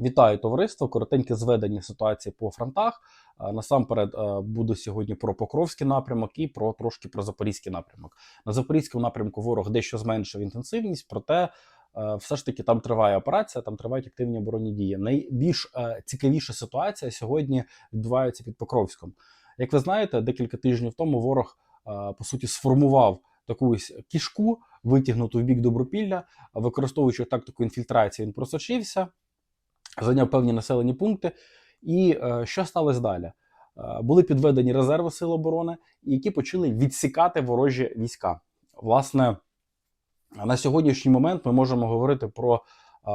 Вітаю товариство! Коротеньке зведення ситуації по фронтах. Е, Насамперед е, буду сьогодні про Покровський напрямок і про трошки про Запорізький напрямок. На Запорізькому напрямку ворог дещо зменшив інтенсивність, проте е, все ж таки там триває операція, там тривають активні оборонні дії. Найбільш цікавіша ситуація сьогодні відбувається під Покровськом. Як ви знаєте, декілька тижнів тому ворог по суті сформував таку кішку, витягнуту в бік Добропілля, використовуючи тактику інфільтрації, він просочився зайняв певні населені пункти. І е, що сталося далі? Е, були підведені резерви Сил оборони, які почали відсікати ворожі війська. Власне, на сьогоднішній момент ми можемо говорити про е,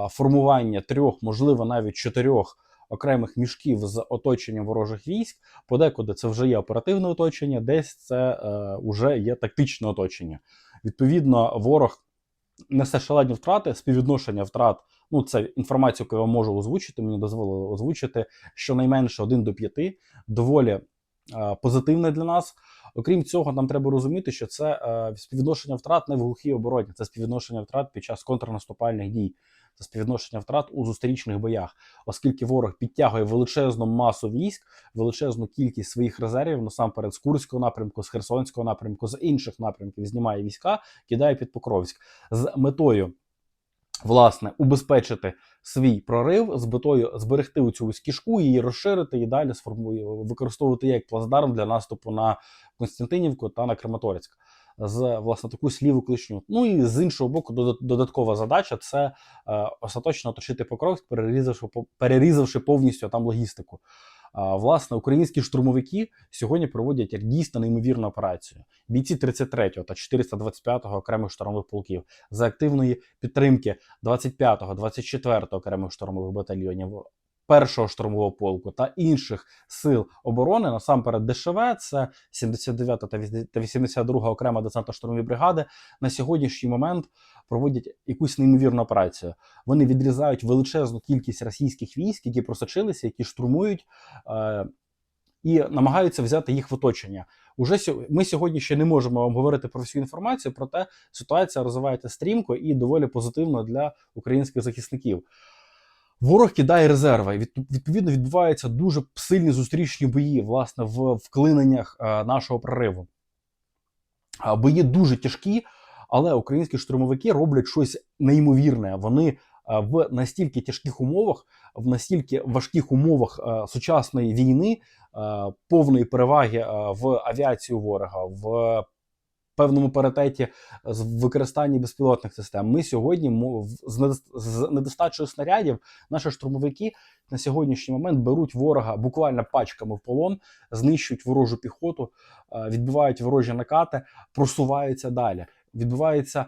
формування трьох, можливо, навіть чотирьох окремих мішків з оточенням ворожих військ. Подекуди це вже є оперативне оточення, десь це вже є тактичне оточення. Відповідно, ворог несе шалені втрати, співвідношення втрат. Ну, це інформацію, яку я можу озвучити. Мені дозволили озвучити щонайменше 1 до 5, доволі е, позитивне для нас. Окрім цього, нам треба розуміти, що це е, співвідношення втрат не в глухій обороні, це співвідношення втрат під час контрнаступальних дій, це співвідношення втрат у зустрічних боях, оскільки ворог підтягує величезну масу військ, величезну кількість своїх резервів, насамперед з Курського напрямку, з Херсонського напрямку, з інших напрямків знімає війська, кидає під Покровськ з метою власне убезпечити свій прорив з метою зберегти у цю кішку, її розширити і далі сформу... використовувати як плацдарм для наступу на Константинівку та на Краматорськ. З власне таку сліву кличню. Ну і з іншого боку, додаткова задача це е, остаточно оточити Покровськ, перерізавши перерізавши повністю там логістику. Власне, українські штурмовики сьогодні проводять як дійсно неймовірну операцію. Бійці 33-го та 425-го окремих штурмових полків за активної підтримки 25-го, 24-го окремих штурмових батальйонів. Першого штурмового полку та інших сил оборони насамперед ДШВ, це 79 та 82 окрема десантно-штурмові бригади. На сьогоднішній момент проводять якусь неймовірну операцію. Вони відрізають величезну кількість російських військ, які просочилися, які штурмують е- і намагаються взяти їх в оточення. Уже ми сьогодні ще не можемо вам говорити про всю інформацію, проте ситуація розвивається стрімко і доволі позитивно для українських захисників. Ворог кидає резерви. Відповідно, відбуваються дуже сильні зустрічні бої власне в вклиненнях е, нашого прориву. Бої дуже тяжкі, але українські штурмовики роблять щось неймовірне. Вони е, в настільки тяжких умовах, в настільки важких умовах е, сучасної війни, повної переваги в авіацію ворога, в певному паритеті з використанні безпілотних систем. Ми сьогодні з недостачою снарядів наші штурмовики на сьогоднішній момент беруть ворога буквально пачками в полон, знищують ворожу піхоту, відбивають ворожі накати, просуваються далі. Відбувається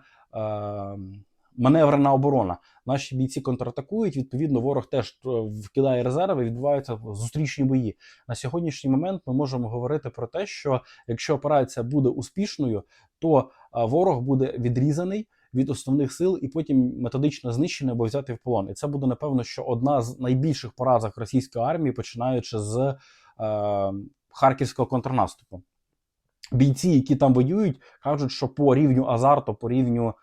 маневрена оборона. Наші бійці контратакують. Відповідно, ворог теж е, вкидає резерви. Відбуваються зустрічні бої. На сьогоднішній момент ми можемо говорити про те, що якщо операція буде успішною, то е, ворог буде відрізаний. Від основних сил і потім методично знищений або взяти в полон. І це буде напевно, що одна з найбільших поразок російської армії, починаючи з е, харківського контрнаступу. Бійці, які там воюють, кажуть, що по рівню азарту, по рівню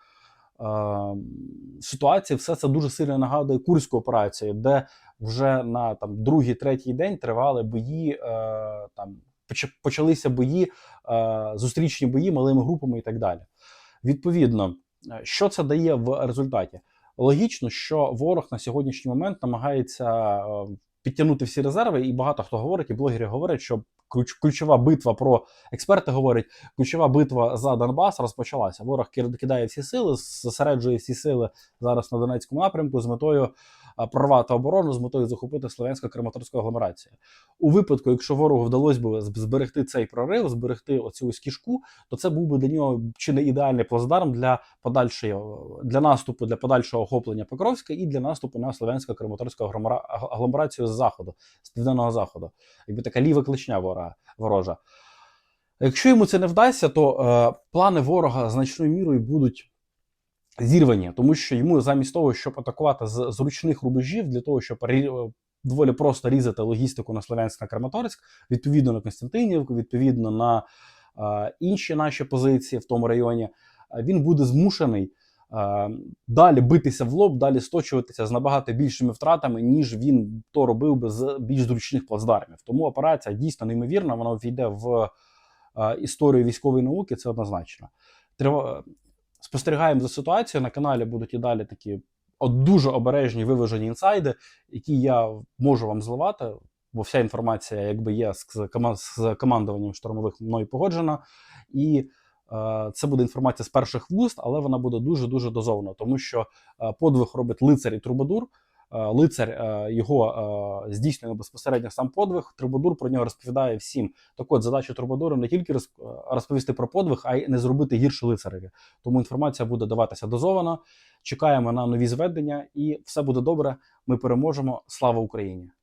ситуації все це дуже сильно нагадує Курську операцію, де вже на там другий, третій день тривали бої, е, там почалися бої, е, зустрічні бої малими групами і так далі. Відповідно, е, що це дає в результаті? Логічно, що ворог на сьогоднішній момент намагається підтягнути всі резерви, і багато хто говорить, і блогери говорять, що ключова битва про експерти говорять, ключова битва за Донбас розпочалася. Ворог кидає всі сили, зосереджує всі сили зараз на Донецькому напрямку з метою прорвати оборону, з метою захопити словянсько краматорську агломерацію. У випадку, якщо ворогу вдалося б зберегти цей прорив, зберегти оцю ось кішку, то це був би для нього чи не ідеальний плацдарм для подальшого для наступу, для подальшого охоплення Покровська і для наступу на словянсько краматорську агломерацію з заходу, з південного заходу, якби така ліва кличня ворога ворожа. Якщо йому це не вдасться, то е, плани ворога значною мірою будуть зірвані, тому що йому замість того, щоб атакувати з зручних рубежів, для того, щоб доволі просто різати логістику на Слов'янськ на Краматорськ, відповідно на Константинівку, відповідно на е, інші наші позиції в тому районі, він буде змушений далі битися в лоб, далі сточуватися з набагато більшими втратами, ніж він то робив би з більш зручних плацдармів. Тому операція дійсно неймовірна. Вона війде в історію військової науки. Це однозначно. Спостерігаємо за ситуацією. На каналі будуть і далі такі от дуже обережні виважені інсайди, які я можу вам зливати. Бо вся інформація, якби є з, з командуванням штурмових мною погоджена. І е, це буде інформація з перших вуст, але вона буде дуже дуже дозована, тому що е, подвиг робить лицар і трубадур. Е, Лицар е, його е, здійснює безпосередньо сам подвиг. Трубадур про нього розповідає всім. Так от задача трубадура не тільки роз- розповісти про подвиг, а й не зробити гірше лицареві. Тому інформація буде даватися дозовано. Чекаємо на нові зведення, і все буде добре. Ми переможемо. Слава Україні!